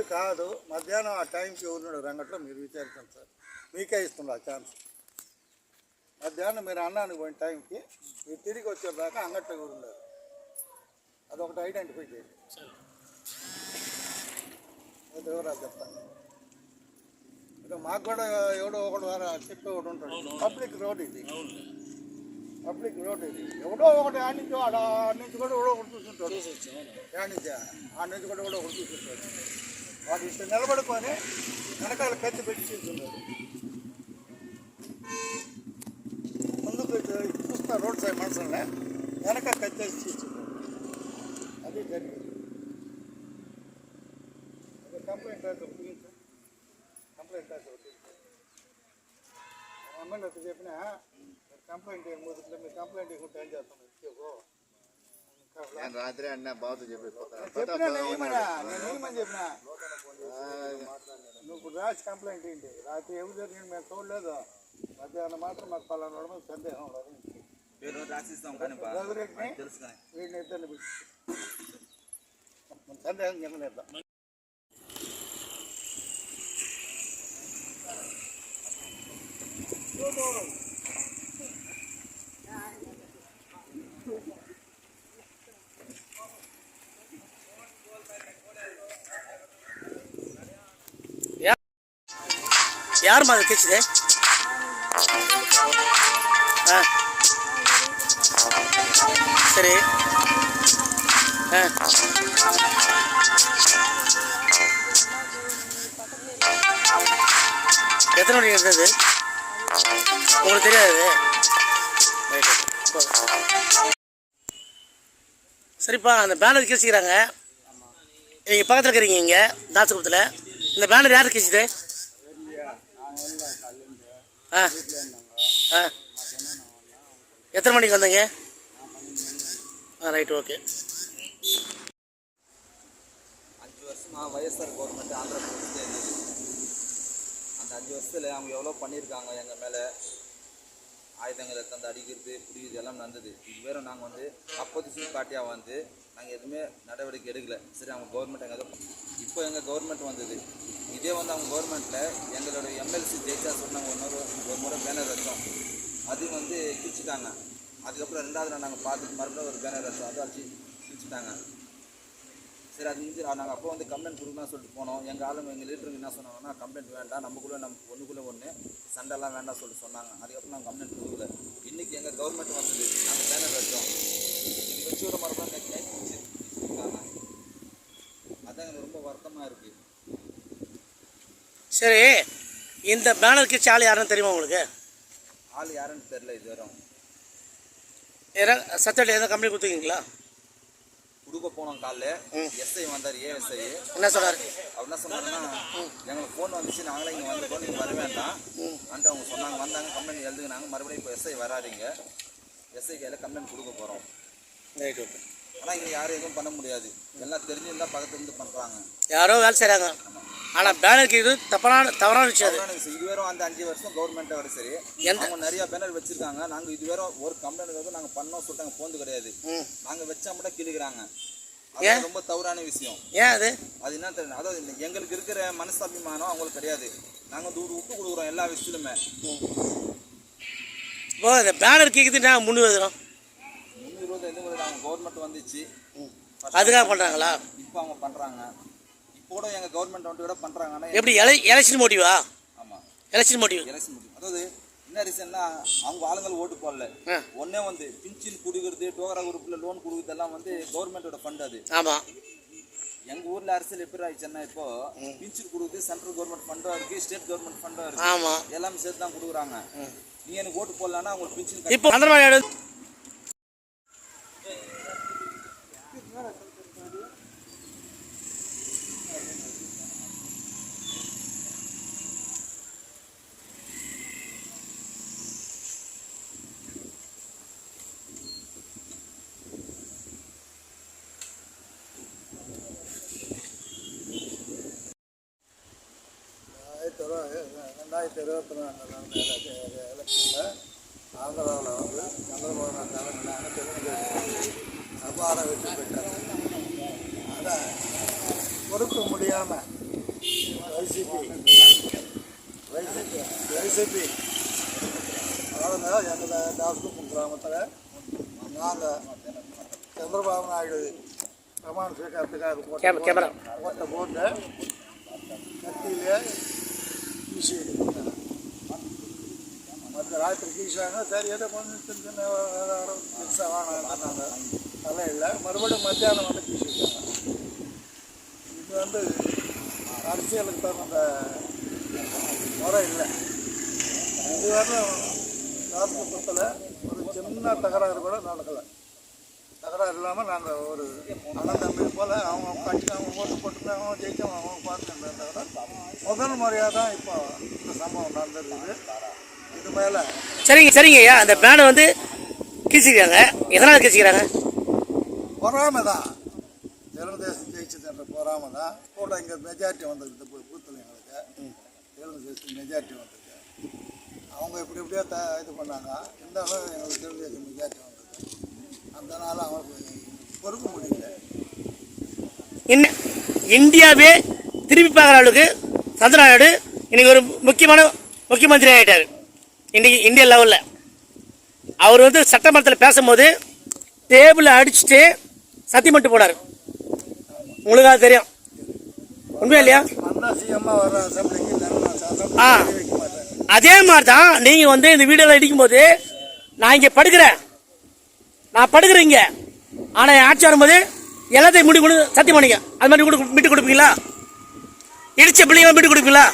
మీరు కాదు మధ్యాహ్నం ఆ టైంకి ఉన్నాడు రంగట్లో మీరు విచారించండి సార్. మీకే ఇస్తున్నా ఆ ఛాన్స్. మధ్యాహ్నం మీరు అన్నానికి పోయిన టైంకి మీరు తిరిగి వచ్చేదాకా అంగట్లో ఉన్నారు అదొకటి ఐడెంటిఫై చేయండి. ఎవరో చెప్తాను మాకు కూడా ఎవడో ఒకడు వారా చెప్పి ఒకడు ఉంటాడు. పబ్లిక్ రోడ్ ఇది. పబ్లిక్ రోడ్ ఇది. ఎవడో ఒకటి ఆ నుంచి ఆడ నుంచి కూడా ఎవడో ఒకటి చూస్తుంటాడు ఆ నుంచి ఆ నుంచి కూడా ఎవడో ఒకటి చూస్తుంటాడు వాడు ఇట్లా నిలబడుకొని వెనకాల కత్తి పెట్టి చూస్తున్నాడు ముందుకు ఇటు చూస్తా రోడ్ సైడ్ మనుషులనే వెనక కత్తి వేసి చూస్తున్నాడు అది జరిగింది ఒక కంప్లైంట్ రాసి ఒకటి ఇయ్యండి సార్. కంప్లైంట్ రాసి ఒకటి ఇయ్యండి. ఎమ్మెల్యే వచ్చి చెప్పినా మీరు కంప్లైంట్ ఏం ముదుట్లో మీరు కంప్లైంట్ ఇవ్వకుంటే ఏం చేస్తాం ఇచ్చేకో నేను రాత్రి అన్నా బాబుతో చెప్పినా చెప్పినా? నువ్వు రాసి కంప్లైంట్ ఏంటి? రాత్రి ఎవరు జరిగింది మేము చూడలేదు. మధ్యాహ్నం మాత్రం మాకు పలానా ఉండదు సందేహం ఉండదు. వీడిని ఇద్దరిని పెట్టి సందేహం కింద Good morning. யாரும்மா அதை கேச்சுது ஆ. சரி. ஆ. எத்தனை மணிக்கு இருந்தது உங்களுக்கு தெரியாது? சரிப்பா அந்த பேனர் கிழிச்சிக்கிறாங்க நீங்கள் பக்கத்தில் இருக்கிறீங்க இங்கே தாசகுப்பத்தில் இந்த பேனர் யார் கிழிச்சிது ஆ. ஆ. எத்தனை மணிக்கு வந்தீங்க? ஆ ரைட் ஓகே. அஞ்சு வருஷமா வைஎஸ்ஆர் கவர்மெண்ட் ஆந்திர பிரதேசத்தில் இருந்தது அந்த அஞ்சு வருஷத்தில் அவங்க எவ்வளோ பண்ணியிருக்காங்க எங்கள் மேலே? ஆயுதங்களை தந்து அடிக்கிறது புரியுது இதெல்லாம் நடந்தது. இது நாங்கள் வந்து அப்போதைக்கு பார்ட்டியாக வந்து நாங்கள் எதுவுமே நடவடிக்கை எடுக்கலை. சரி அவங்க கவர்மெண்ட் எங்கே இப்போ எங்கள் கவர்மெண்ட் வந்தது. இதே வந்து அவங்க கவர்மெண்ட்டில் எங்களோட எம்எல்சி ஜெயிச்சா சொன்னாங்க இன்னொரு ஒரு முறை பேனர் வச்சோம். அது வந்து கிழிச்சிட்டாங்க. அதுக்கப்புறம் ரெண்டாவது நாள் நாங்கள் பார்த்துட்டு மறுபடியும் ஒரு பேனர் வச்சோம். அதை அடிச்சு கிழிச்சிட்டாங்க. சரி அது வந்து நாங்கள் அப்போ வந்து கம்ப்ளைண்ட் கொடுக்கணும்னு சொல்லிட்டு போனோம். எங்கள் ஆளுங்க எங்கள் லீடருங்க என்ன சொன்னாங்கன்னா கம்ப்ளைண்ட் வேண்டாம். நமக்குள்ளே நம்ம ஒன்றுக்குள்ளே ஒன்று சண்டைலாம் வேண்டாம் சொல்லிட்டு சொன்னாங்க. அதுக்கப்புறம் நாங்கள் கம்ப்ளைண்ட் கொடுக்கல இன்றைக்கி எங்கள் கவர்மெண்ட் வந்தது. நாங்கள் பேனர் வச்சோம் இது வச்சு ஒரு மறுபடியும் நைட் அதான் எனக்கு ரொம்ப வருத்தமாக இருக்குது சரி இந்த பேனர் கிழிச்ச ஆள் யாருன்னு தெரியுமா உங்களுக்கு? ஆள் யாருன்னு தெரில இது வரும் சத்தடி எதாவது கம்பெனி கொடுத்துருக்கீங்களா? கொடுக்க போனோம் காலைல. எஸ்ஐ வந்தார் ஏஎஸ்ஐ என்ன சொன்னார்? அவர் என்ன சொன்னாங்கன்னா எங்களுக்கு ஃபோன் வந்துச்சு நாங்களே இங்கே வந்துட்டோம் நீங்கள் வர வேண்டாம். அன்ட்டு அவங்க சொன்னாங்க வந்தாங்க கம்ப்ளைண்ட் எழுதுனாங்க. மறுபடியும் இப்போ எஸ்ஐ வராதீங்க. எஸ்ஐ கையில் கம்ப்ளைண்ட் கொடுக்க போகிறோம் ரைட் ஓகே ஆனால் இங்கே யாரும் எதுவும் பண்ண முடியாது. எல்லாம் தெரிஞ்சிருந்தா பக்கத்துல இருந்து பண்ணுறாங்க யாரோ வேலை செய்கிறாங்க ஆனால் பேனர் கிழிது தப்பான தவறான விஷயம். இது வேறும் அந்த அஞ்சு வருஷம் கவர்மெண்ட்டை வர சரி. எந்த- நிறைய பேனர் வச்சிருக்காங்க. நாங்கள் இது வேறும் ஒரு கம்ப்ளைண்ட் வந்து நாங்கள் பண்ணோம் சொல்லிட்டாங்க போந்து கிடையாது. நாங்கள் வச்சா மட்டும் கிழிக்கிறாங்க ஏன்? ரொம்ப தவறான விஷயம். ஏன் அது? அது என்ன தெரியல. அதாவது எங்களுக்கு இருக்கிற மனசாபிமானம் அவங்களுக்கு கிடையாது. நாங்கள் வந்து விட்டு கொடுக்குறோம் எல்லா விஷயத்துலையுமே இப்போ இந்த பேனர் முன்னு எழுதுறோம் முந்நூறு எது முறை அவங்க கவர்மெண்ட் வந்துச்சு. அதுக்காக பண்ணுறாங்களா இப்போ அவங்க பண்ணுறாங்க கூட எங்கள் கவர்மெண்ட் வந்து கூட பண்ணுறாங்கன்னா எப்படி எலை எலெக்ஷன் மோட்டிவா ஆமாம் எலெக்ஷன் மோட்டிவ் எலெக்ஷன் முடியும் அதாவது என்ன ரீசன்னா அவங்க ஆளுங்கள் ஓட்டு போடல. ஒன்னே வந்து பின்சின் கொடுக்கறது டோகரா குரூப்பில் லோன் கொடுக்குறதெல்லாம் வந்து கவர்மெண்டோட ஃபண்ட் அது. ஆமாம் எங்க ஊர்ல அரசியல் எப்படி ஆயிடுச்சுன்னா இப்போ? பின்சின் கொடுக்குறது சென்ட்ரல் கவர்மெண்ட் ஃபண்டும் இருக்கு ஸ்டேட் கவர்மெண்ட் ஃபண்டும் இருக்கு. ஆமாம் எல்லாமே சேர்த்து தான் கொடுக்குறாங்க. நீ எனக்கு ஓட்டு போடலன்னா உங்களுக்கு பின்சின் இப்போ ரெண்டாயிரத்தி இருபத்தி ரெண்டு நடந்த எலெக்ஷனில் ஆந்திராவில் வந்து சந்திரபாபு நாயுடு தலைமையிலான தெலுங்கு அபார வெற்றி பெற்றார் அதான் பொறுக்க முடியாமல் வைசிபி வைசிபி வைசிபி அவங்க எங்கள் தாஸ்குப்பம் கிராமத்தில் நாங்கள் சந்திரபாபு நாயுடு பிரமாண ஸ்வீகாரத்துக்காக. போட்ட போட்டு கத்தியிலே ஈசி எடுத்தாங்க மற்ற ராத்திரி கீசாங்க கொஞ்சம் சின்ன சின்ன விவகாரம் பெருசாக வேணாம்னாங்க அதெல்லாம் இல்லை மறுபடியும் மத்தியானம் வந்து கீசிட்டாங்க இது வந்து அரசியலுக்கு தகுந்த முறை இல்லை இது வந்து ராஜகுப்பத்தில் ஒரு சின்ன தகராறு கூட நடக்கலை தகராறு இல்லாமல் நாங்கள் ஒரு அண்ணன் தம்பி போல் அவங்க கட்சி அவங்க ஓட்டு போட்டு அவங்க ஜெயிச்சவங்க அவங்க முதல் முறையாக தான் இப்போ இந்த சம்பவம் நடந்திருக்குது இது மேலே. சரிங்க சரிங்க ஐயா. அந்த பேனை வந்து கீச்சிக்கிறாங்க எதனால் கீச்சிக்கிறாங்க பொறாமை தான் தெலுங்குதேசம் ஜெயிச்சதுன்ற பொறாமை தான் கூட இங்கே மெஜாரிட்டி வந்தது பூத்தில் எங்களுக்கு தெலுங்குதேசம் மெஜாரிட்டி வந்தது அவங்க இப்படி இப்படியே த இது பண்ணாங்க. இருந்தாலும் எங்களுக்கு தெலுங்குதேசம் மெஜாரிட்டி வந்தது அதனால அவங்களுக்கு பொறுக்க முடியல. இன்ன இந்தியாவே திரும்பி பார்க்குற அளவுக்கு சந்திரநாயுடு இன்றைக்கி ஒரு முக்கியமான முக்கியமந்திரி ஆகிட்டார் இன்றைக்கி இந்திய லெவலில். அவர் வந்து சட்டமன்றத்தில் பேசும்போது டேபிளை அடிச்சுட்டு சத்தியம் பண்ணிட்டு போனார். உங்களுக்கு அது தெரியும். உண்மையா இல்லையா? வர ஆ. அதே மாதிரி தான் நீங்கள் வந்து இந்த வீடியோவில் அடிக்கும்போது நான் இங்கே படுக்கிறேன். நான் படுக்கிறேன் இங்கே. ஆனால் என் ஆட்சி வரும்போது எல்லாத்தையும் முடி கொடு சத்தியம் பண்ணிக்க. அது மாதிரி கொடு விட்டு கொடுப்பீங்களா? இடிச்ச பிள்ளைங்க விட்டு கொடுப்பீங்களா?